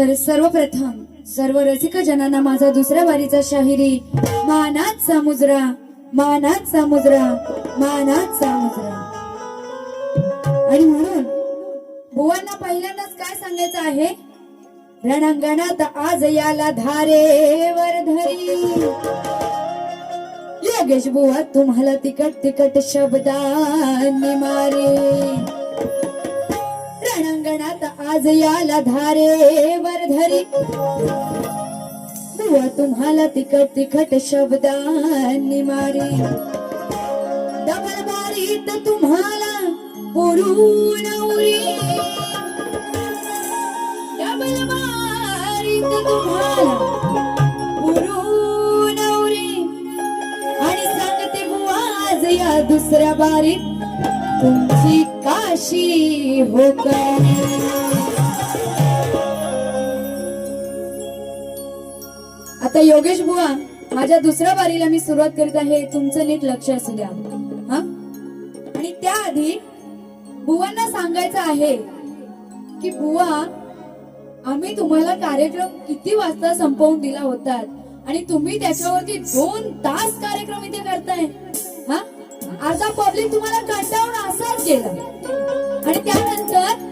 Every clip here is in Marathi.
तर सर्वप्रथम सर्व रसिक जनांना माझा दुसऱ्या वारीचा शाहिरी मानात समुद्रा मानात समुद्रा मानात समुद्रा. आणि म्हणून बुवांना पहिल्यांदाच काय सांगायचं आहे? रणांगणात आज याला धारेवर धरी. योगेश बुवा तुम्हाला तिकट तिकट शब्दांनी मारे. रणांगणात आज याला धारे वरधरी बुवा तुम्हाला तिखट तिखट शब्दांनी मारी. डबल बारीत तुम्हाला पुरून उरी. डबल बारीत तुम्हाला पुरून उरी. आणि सांगते बुवा आज या दुसऱ्या बारीत तुमची काशी हो आता योगेश बुवा माझ्या दुसऱ्या बारीला मी सुरुवात करीत आहे तुमचं नीट लक्ष असू द्या. हा? आणि त्याआधी बुवांना सांगायचं आहे की बुवा आम्ही तुम्हाला कार्यक्रम किती वाजता संपवून दिला होता आणि तुम्ही त्याच्यावरती दोन तास कार्यक्रम इथे करताय. हा? आता पब्लिक तुम्हाला कंटाळून असाच गेलं. आणि त्यानंतर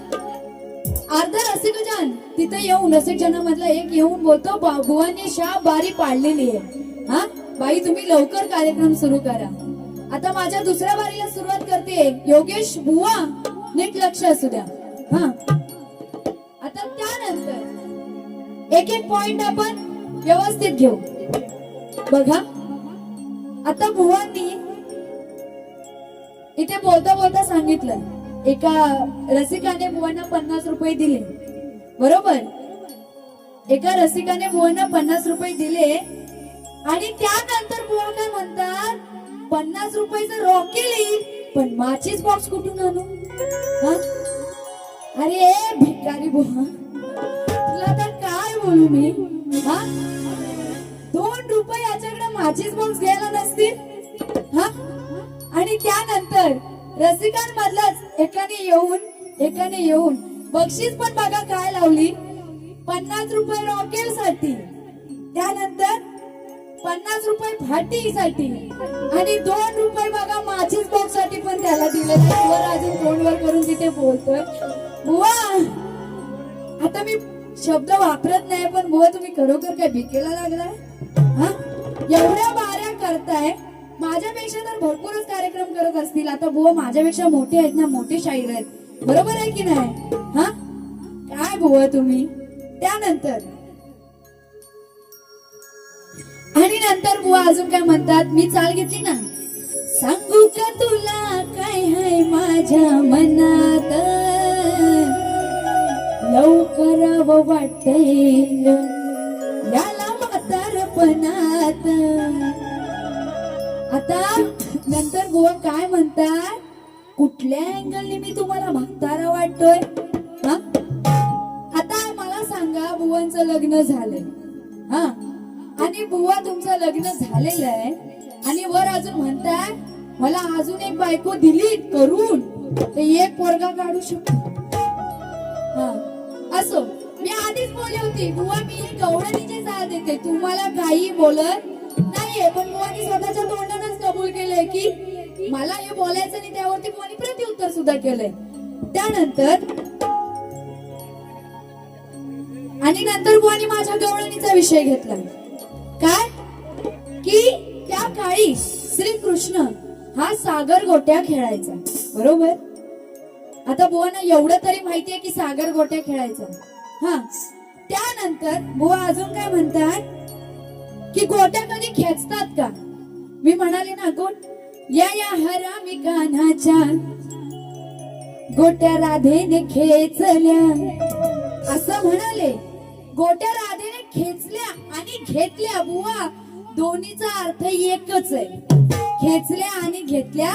अर्धा रसिकजन तिथे येऊन रसिकजनामधला एक येऊन बोलतो भुवानी बुवांनी शा बारी पाडलेली आहे. हा? बाई तुम्ही लवकर कार्यक्रम सुरू करा. आता माझ्या दुसऱ्या बारीला सुरुवात करते योगेश बुवा नीट लक्ष असू द्या. हा? आता त्यानंतर एक एक पॉइंट आपण व्यवस्थित घेऊ. बघा. आता भुवांनी इथे बोलता बोलता सांगितलं. एका रसिकाने बुवांना पन्नास रुपये दिले. बरोबर? एका रसिकाने बुवांना पन्नास रुपये दिले आणि त्यानंतर बुवा काय म्हणतात? पन्नास रुपयाचं रॉकेल येईल पण माचीस बॉक्स कुठून आणू? हा? अरे भिकारी बुवा. तुला तर काय बोलू मी? हा? दोन रुपये याच्याकडे माचीस बॉक्स घ्यायला नसतील? हा? आणि त्यानंतर रसिकांमधलाच एकाने येऊन एकाने येऊन बक्षीस पण बघा काय लावली. पन्नास रुपये रॉकेल साठी त्यानंतर पन्नास रुपये भाटीसाठी आणि दोन रुपये बघा माझीच बॉक्ससाठी पण त्याला दिले वर अजून तोंडवर करून तिथे बोलतोय. बुवा आता मी शब्द वापरत नाही पण बुवा तुम्ही खरोखर काय भिकेला लागलाय? हा? एवढ्या बाऱ्या करताय. माझ्यापेक्षा तर भरपूरच कार्यक्रम करत असतील. आता बुवा माझ्यापेक्षा मोठे आहेत ना मोठे शाहीर आहेत. बरोबर आहे की नाही? हा? काय बुवा तुम्ही? त्यानंतर. आणि नंतर बुवा अजून काय म्हणतात? मी चाल घेतली ना? सांगू का तुला काय आहे माझ्या मनात? लवकर वाटते याला म्हातारपणात. आता नंतर बुवा काय म्हणतात? कुठल्या अँगलने मी तुम्हाला म्हातारा वाटतोय? हा? आता मला सांगा बुवांचं लग्न झालंय. हा? आणि बुवा तुमचं लग्न झालेलं आहे. आणि वर अजून म्हणताय मला अजून एक बायको दिली करून. ते एक पोरगा काढू शकतो. हा? असो मी आधीच बोलली होती बुवा मी गवळणीचे साथ देते. तुम्हाला काही बोलत नाहीये पण बुवानी स्वतःच्या तोंडात कबूल केलंय की मला हे बोलायचं आणि त्यावरती कोणी प्रत्युत्तर सुद्धा केलंय. त्यानंतर आणि नंतर कोणी माझ्या गवळणीचा विषय घेतला. काय? की त्या काळी श्रीकृष्ण हा सागर गोट्या खेळायचा. बरोबर? आता बुवांना एवढं तरी माहितीये की सागर गोट्या खेळायचा. हा. त्यानंतर बुवा अजून काय म्हणतात? की गोट्या कधी खेचतात का? मी म्हणाले ना कोण या या हरामी कान्हाच्या गोट्या राधेने खेचल्या. असं म्हणाले. गोट्या राधेने खेचल्या आणि घेतल्या बुवा. दोन्हीचा अर्थ एकच आहे. खेचल्या आणि घेतल्या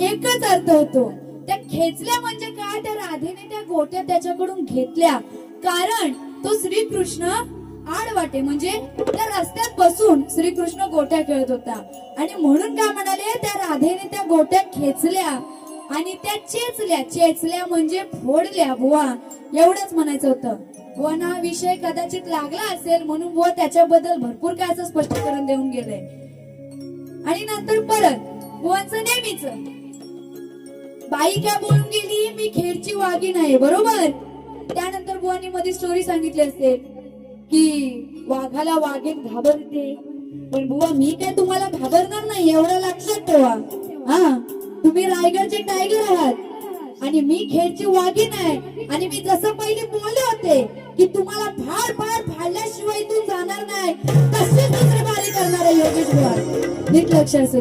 एकच अर्थ होतो. त्या खेचल्या म्हणजे काय? त्या राधेने त्या गोट्या त्याच्याकडून घेतल्या. कारण तो श्रीकृष्ण आडवाटे म्हणजे त्या रस्त्यात बसून श्रीकृष्ण गोट्या खेळत होता. आणि म्हणून काय म्हणाले? त्या राधेने त्या गोट्या खेचल्या आणि त्या चेचल्या. चेचल्या म्हणजे फोडल्या. बुवा एवढंच म्हणायचं होतं. बुवाना हा विषय कदाचित लागला असेल म्हणून बुवा त्याच्याबद्दल भरपूर काय असं स्पष्टीकरण देऊन गेलंय आणि नंतर परत बुवांचं नेहमीच बाई काय बोलून गेली? मी खेडची वागी नाही. बरोबर? त्यानंतर बुवानी मध्ये स्टोरी सांगितली असेल की वाघाला वाघीण घाबरते. पण बुवा मी काय तुम्हाला घाबरणार नाही एवढं लक्षात ठेवा. हा तुम्ही रायगडचे टायगर आहात. आणि मी खेडची वाघीण आहे. आणि मी जसं पहिले बोलले होते की तुम्हाला फार फार फाडल्याशिवाय इथून जाणार नाही तशीच दुसरी बारी करणार आहे योगेश बुवा. नीट लक्ष असू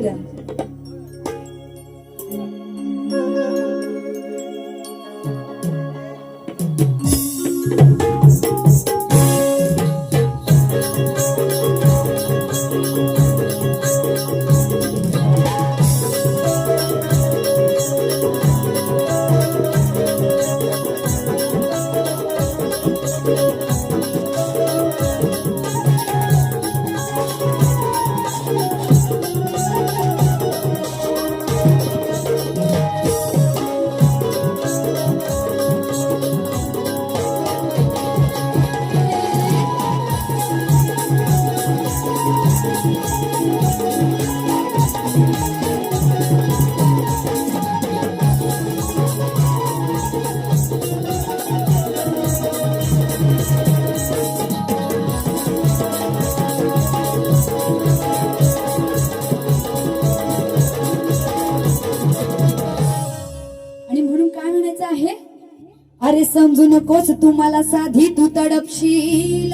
नकोस तुम्हाला साधी तू तडपशील.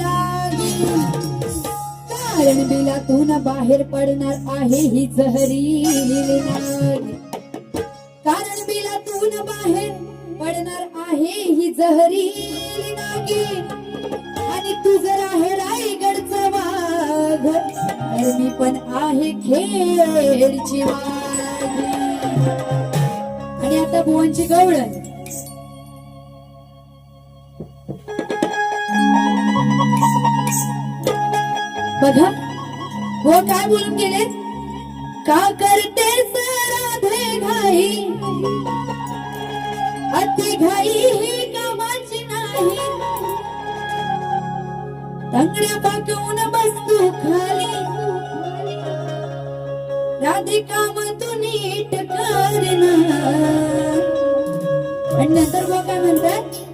कारण बिलातून बाहेर पडणार आहे ही जहरीली नाग कारण बिलातून बाहेर पडणार आहे ही जहरीली नागी आणि तू जर आहे रायगडचा वाघ तर मी पण आहे खेळची वाघ. आणि आता भुवनची गवळण. बघा हो काय बोलून गेले? का करते राधे घाई? अति घाई ही कामाची नाही. तंगड्या पाकवून बसतो खाली. राधे काम तू नीट करना आणि नंतर बघा म्हणतात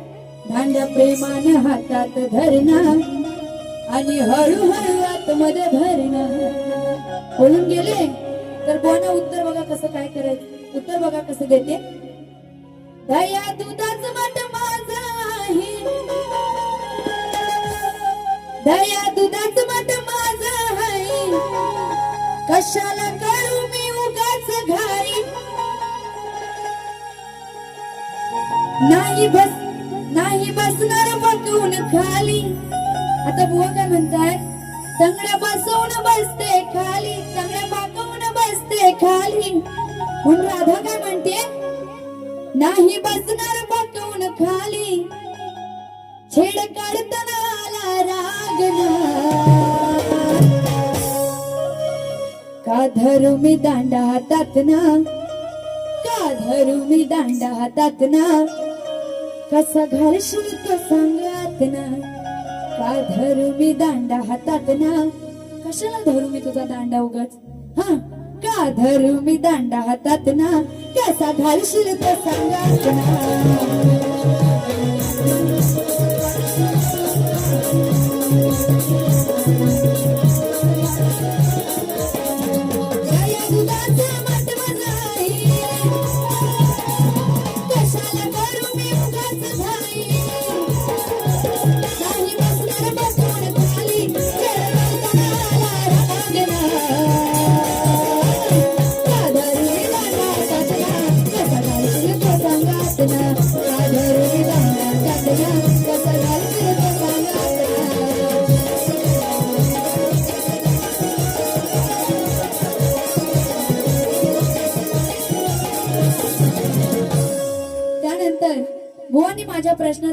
भांड्या प्रेमानं हातात धरणार. आणि हळूहळू आतमध्ये भरणार बोलून गेले? तर कोणा उत्तर बघा कसं काय करायचं. उत्तर बघा कसं देते? दया दुधाच मठ माझा आहे. दया दुधाच मठ माझा आहे. कशाला करू मी उगाच घाई? नाही बस नाही बसणार बघून खाली. आता बुवा काय म्हणतात तंगड्या बसवून बसते खाली तंगड्या पाकवून बसते खाली. म्हणून राधा काय म्हणते? नाही बसणार बघून खाली. छेड काढताना आला रागना का धरू मी दांडा हातात ना? का धरू मी दांडा हातात ना? कसा घालशील तो सांगात ना? काय धरू मी दांडा हातात ना? कशाला धरू मी तुझा दांडा उगाच? हा? का धरू मी दांडा हातात ना? कसा घालशील तसा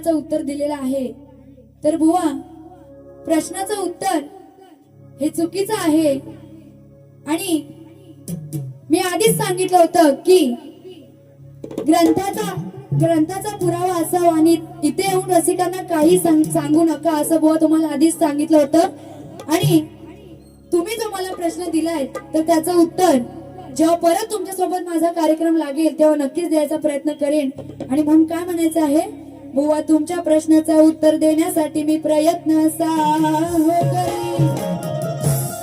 प्रश्नाचं उत्तर दिलेलं आहे. तर बुवा प्रश्नाचं उत्तर हे चुकीचं आहे. आणि मी आधीच सांगितलं होतं की ग्रंथाचा ग्रंथाचा पुरावा असावा आणि इथे येऊन रसिकांना काही सांग- सांगू नका असं बुवा तुम्हाला आधीच सांगितलं होतं. आणि तुम्ही जो मला प्रश्न दिलाय तर त्याचं उत्तर जेव्हा परत तुमच्यासोबत माझा कार्यक्रम लागेल तेव्हा नक्कीच द्यायचा प्रयत्न करेन. आणि म्हणून काय म्हणायचं आहे? बुवा तुमच्या प्रश्नाचा उत्तर देण्यासाठी मी प्रयत्न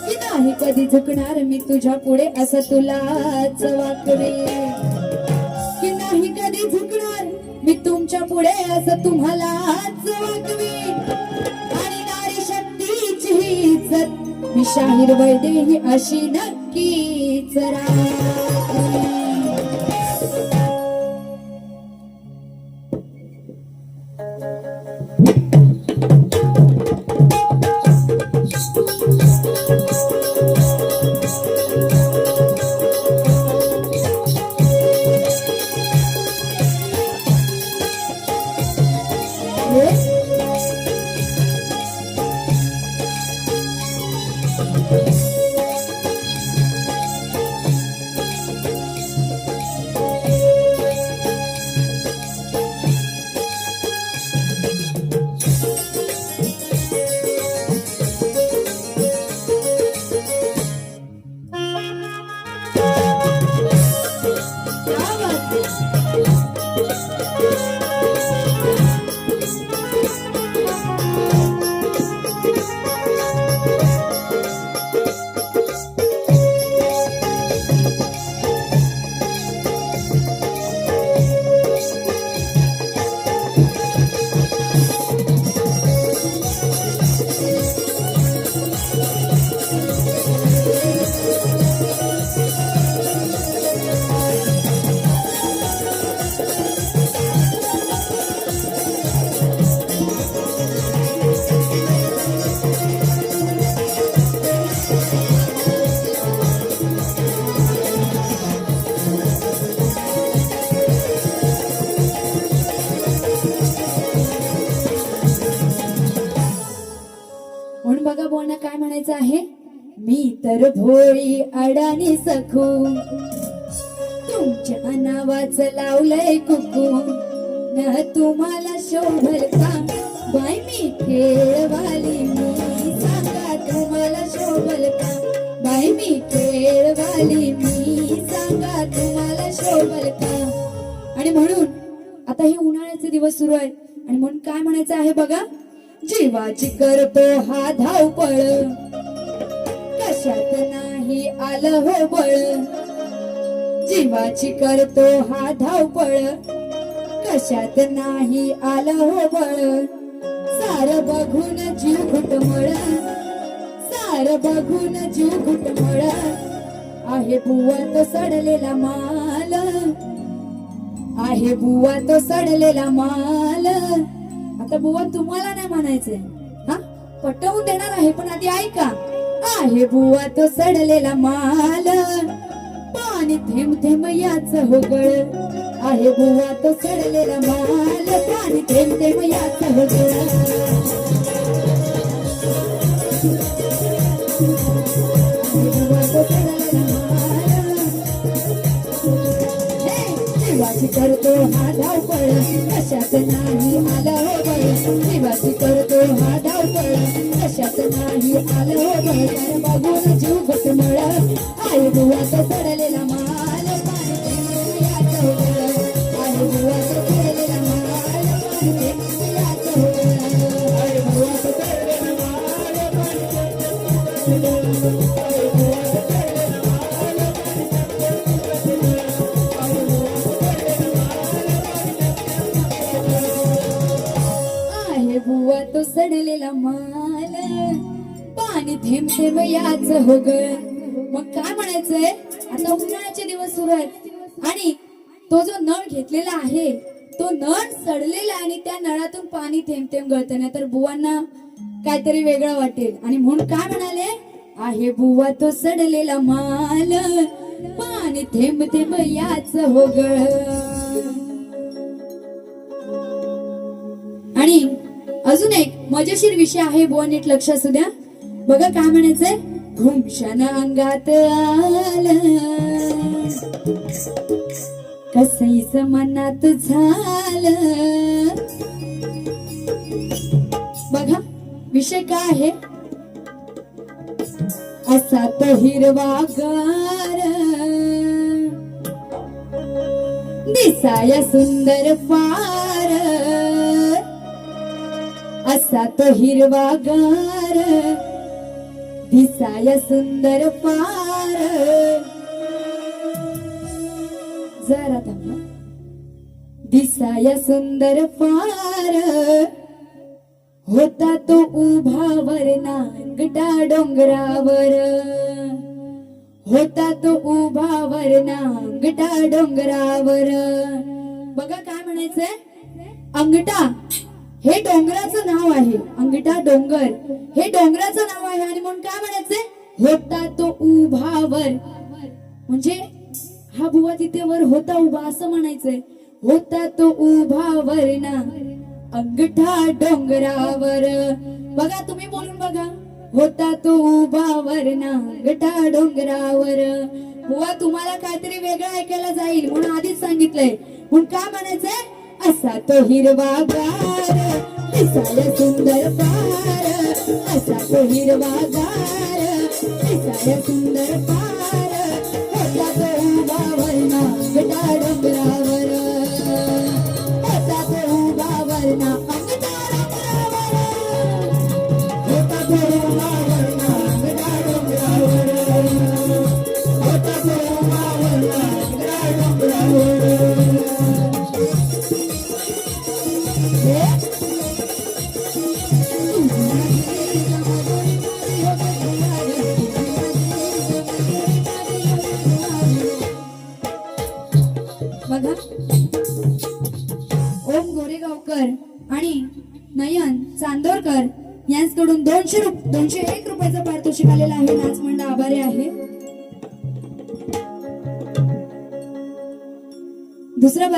की नाही कधी झुकणार मी तुझ्या पुढे असं तुलाच वाकडे की नाही कधी झुकणार मी तुमच्यापुढे असं तुम्हालाच वाकवे. आणि नारी शक्तीची ही इज्जत मी शाहीर वैदेही अशी नक्कीच राखीन. म्हणायचं आहे? मी तर भोळी अडाणी सखू. तुमच्या नावाच लावलंय कुकू. न तुम्हाला शोभल का? बाय मी खेळवाली. मी सांगा तुम्हाला शोभल का? बाय मी खेळवाली. मी सांगा तुम्हाला शोभल का? आणि म्हणून आता हे उन्हाळ्याचे दिवस सुरू आहे. आणि म्हणून काय म्हणायचं आहे बघा? जीवाची करतो हा धावपळ. कशात नाही आलं हो बळ. जीवाची करतो हा धावपळ. कशात नाही आलं हो बळ. सार बघून जीव घुटमळ. सार बघून जीव घुटमळ. आहे बुवा तो सडलेला माल. आहे बुवा तो सडलेला माल. आता बुवा तुम्हाला नाही म्हणायचंय. हा? पटवून देणार आहे पण आधी ऐका. आहे बुवा तो सडलेला माल. पाणी थेंब थेंब याच होगळ. आहे बुवा तो सडलेला माल. पाणी थेंब थेंब याच होगळ. बुवा करतो हा धावपळ. कशात नाही आलं हो बळ करतो हा धावपळ. कशात नाही आलं बघून जीव घटमळ आई बुवाचा सडलेला थेंब थेंब याच हो ग मग काय म्हणायचंय? आता उन्हाळ्याचे दिवस सुरू आहेत. आणि तो जो नळ घेतलेला आहे तो नळ सडलेला आणि त्या नळातून पाणी थेंब थेंब गळतं नाही तर बुवांना काहीतरी वेगळं वाटेल. आणि म्हणून काय म्हणाले? आहे बुवा तो सडलेला माल. पाणी थेंब थेंब याच हो ग आणि अजून एक मजेशीर विषय आहे बुवा नीट लक्ष असू द्या. बघा काय म्हणायचंय. घुमशन अंगात आलं. कसैस मनात झालं. बघा विषय काय आहे? असा तो हिरवा गार. दिसाया सुंदर फार. असा तो हिरवा गार. दिसाय सुंदर फार जरा थांबा दिसाय सुंदर फार होता तो उभावर नांगटा डोंगरावर. होता तो उभावर नांगटा डोंगरावर. बघा काय म्हणायचंय? अंगठा. हे डोंगराचं नाव आहे. अंगठा डोंगर. हे डोंगराचं नाव आहे. आणि म्हणून काय म्हणायचंय? होता तो उभावर. म्हणजे हा बुवा तिथे वर होता उभा असं म्हणायचंय. होता तो उभा वरना अंगठा डोंगरावर. बघा तुम्ही बोलून बघा. होता तो उभा वरना अंगठा डोंगरावर. बुवा तुम्हाला काहीतरी वेगळं ऐकायला जाईल म्हणून आधीच सांगितलंय. म्हणून काय म्हणायचंय? असा तो हिरवा गार दिसायला सुंदर पार. असा तो हिरवा गार दिसायला सुंदर पार.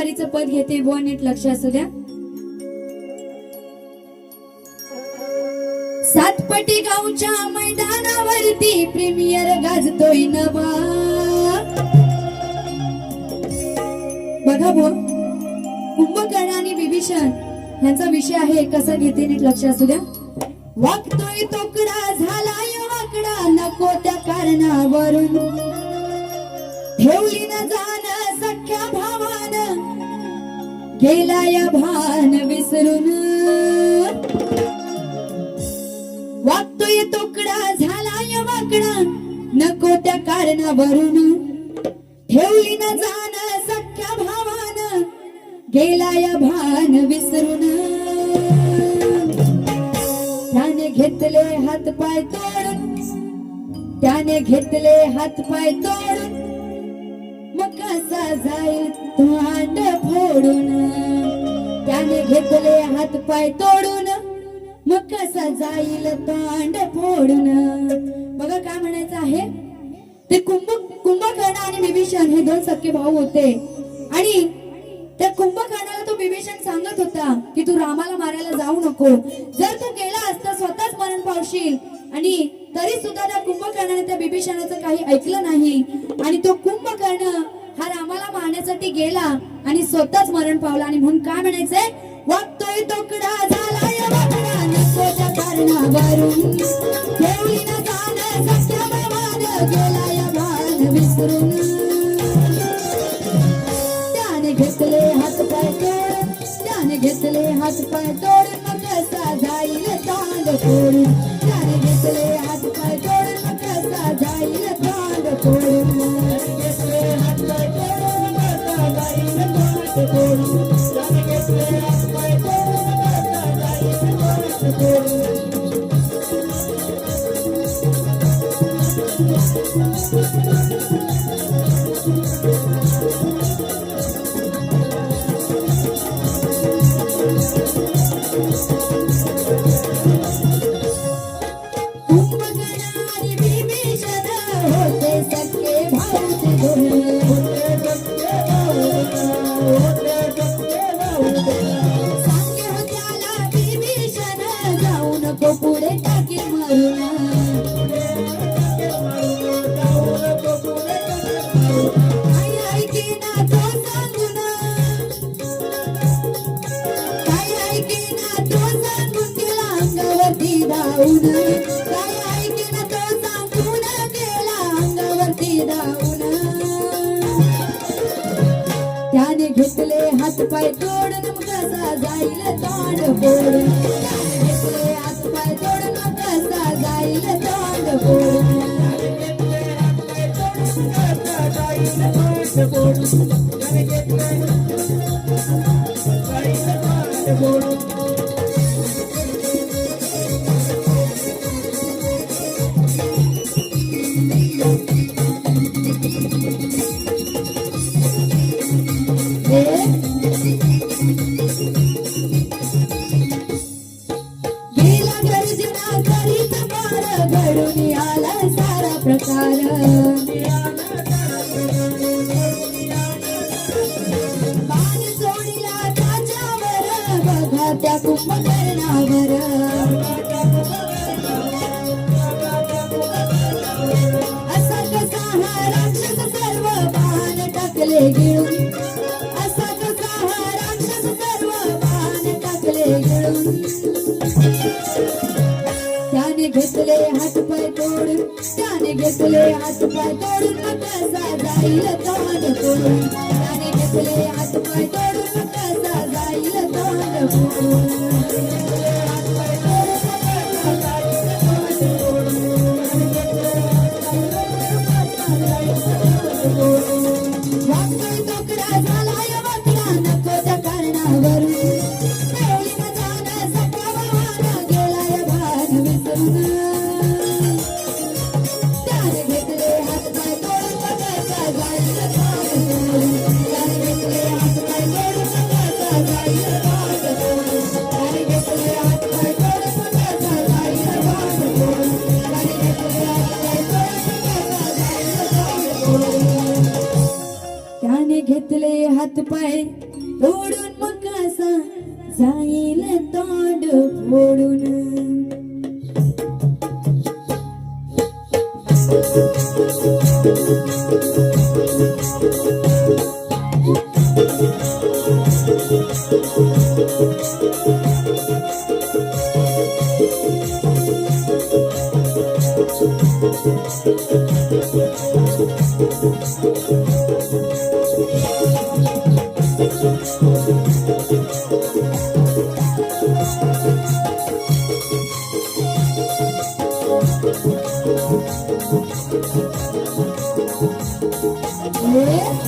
दुसऱ्या पद घेते बुवा नीट लक्ष असू द्या. सातपटी गावच्या मैदानावरती प्रीमियर गाजतोय नवा. बघा भो कुंभकर्ण आणि विभीषण यांचा विषय आहे कसा घेते नीट लक्ष असू द्या. वागतोय तोकडा झालाय वाकडा नको त्या कारणावरून. ठेवली न जाण सख्या भावान गेलाय भान विसरून. वागतोय तोकडा झालाय वाकडा. नको त्या कारणावरून. ठेवली न जाण सख्या भावान. गेलाय भान विसरून. त्याने घेतले हात पाय तोडून. त्याने घेतले हात पाय तोडून. मग कसा जाईल तोंड फोडून? घेतले हात पाय तोडून मग कसा जाईल तांड फोडून? बघा काय म्हणायचं आहे. ते कुंभ कुंभकर्ण आणि विभीषण हे दोन सख्खे भाऊ होते. आणि त्या कुंभकर्णाला तो विभीषण सांगत होता की तू रामाला मारायला जाऊ नको. जर तू गेला असता स्वतःच मरण पावशील. आणि तरी सुद्धा त्या कुंभकर्णाने त्या विभीषणाचं काही ऐकलं नाही. आणि तो कुंभकर्ण हा रामाला मारण्यासाठी गेला आणि स्वतःच मरण पावला. आणि म्हणून काय म्हणायचंय? वागतोय तुकडा झालाय वाकडा. नकोच्या कारणावरून ठेवली ना जाण. सख्या भावानं गेलाय भान विसरून. त्याने घेतले हात पाय तोड. त्याने घेतले हात पाय तोड. मग कसा जाईल तांड फोडून त्याने घेतले हात पाय तोड. मग कसा जाईल धावून काय ऐकेन तो सांगून गेला अंगावरती धावून त्याने घेतले हात पाय तोडून मग कसा जाईल तोंड बोलून त्याने घेतले हात पाय तोडून कसा जाईल तोंड बोलून त्या कुंभकर्णावर असा कसा हा राक्षस सर्व पान टाकले गिळून. असा कसा हा राक्षस सर्व पान टाकले गिळून. त्याने घेतले हात पाय तोडून त्याने घेतले हात पाय तोडून कसा जाईल तोडून. त्याने घेतले हात पाय तोडून Thank you. Yeah.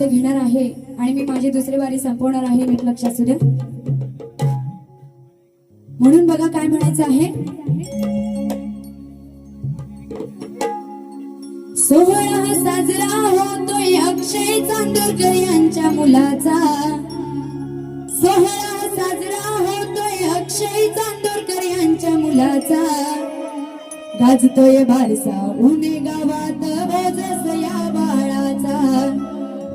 बारच्या घेणार आहे आणि मी माझी दुसरी बारी संपवणार आहे नीट लक्ष असू द्या. म्हणून बघा काय म्हणायचं आहे. सोहळा साजरा होतोय अक्षय चांदोरकर यांच्या मुलाचा. सोहळा साजरा होतोय अक्षय चांदोरकर यांच्या मुलाचा. गाजतोय बारसा उन्हे गावात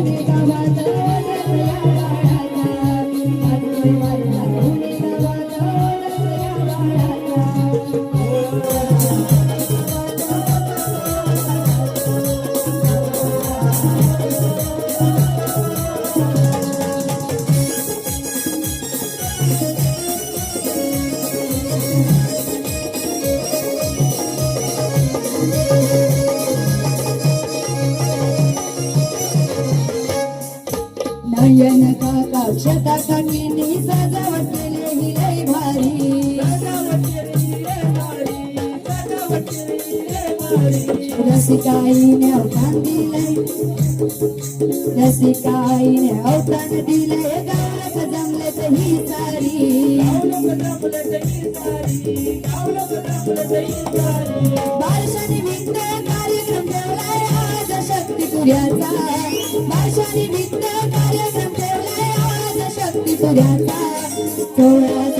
गावात पुऱ्याचा भाषा निमित्त कार्यक्रम ठेवलाय. आज शक्तीपुऱ्याचा सोहळा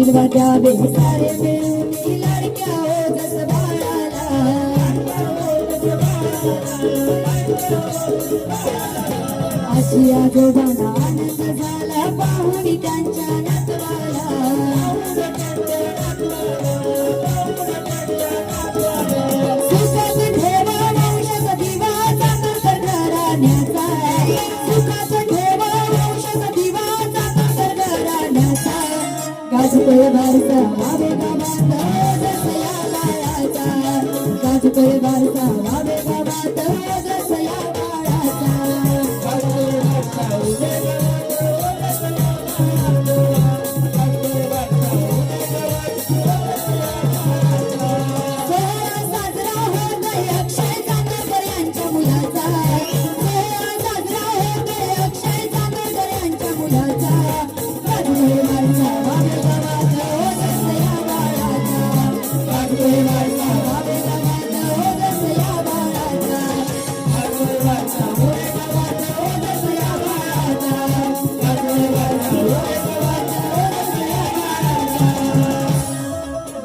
आशीर्वाद द्यावे सारे मिळून बाळाला आशी आजोबांना आनंद झाला. पाहुणी त्यांच्या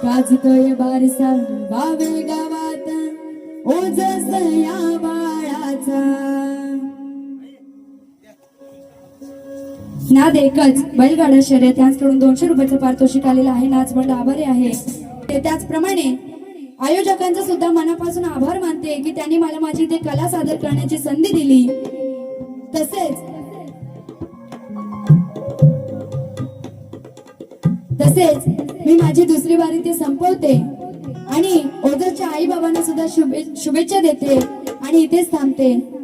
गाजतोय बारसा वावे गावात ओजस या बाळाचा. नाद एकच बैलगाडा शर्यत त्यांच्याकडून दोनशे रुपयाचं पारितोषिक आलेलं आहे. नाच मंडळ आभारी आहे. ते त्याचप्रमाणे आयोजकांचा सुद्धा मनापासून आभार मानते की त्यांनी मला माझी इथे कला सादर करण्याची संधी दिली. तसेच तसेच मी माझी दुसरी बारी ते संपवते आणि ओझरच्या आई बाबांना सुद्धा शुभे- शुभेच्छा देते आणि इथेच थांबते.